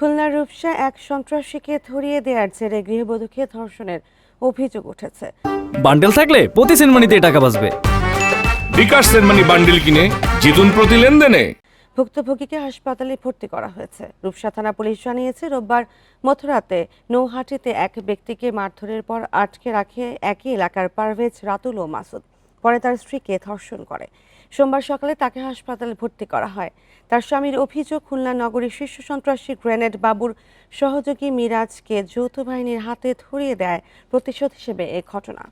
খুলনার রূপসা এক সন্ত্রাসীকে ধরিয়ে দেওয়ার জেরে গৃহবধূকে ধর্ষণের অভিযোগ উঠেছে। বান্ডেল থাকলে প্রতি সেনমানিতে টাকা বাঁচবে। বিকাশ সেনমানি বান্ডিল কিনে জিতুন প্রতি লেনদেনে। ভুক্তভোগীকে হাসপাতালে ভর্তি করা হয়েছে। রূপসা থানা পুলিশ জানিয়েছে রোববার মধ্যরাতে নৌহাটিতে এক ব্যক্তিকে মারধরের পর আটকে রাখে একই এলাকার পারভেজ রাতুল ও মাসুদ। পরে তার স্ত্রীকে ধর্ষণ করে। সোমবার সকালে তাকে হাসপাতালে ভর্তি করা হয়। তার স্বামীর অভিযোগ, খুলনা নগরীর শীর্ষ সন্ত্রাসী গ্রেনেড বাবুর সহযোগী মিরাজকে যৌথ বাহিনীর হাতে ধরিয়ে দেয় প্রতিশোধ হিসেবে এ ঘটনা।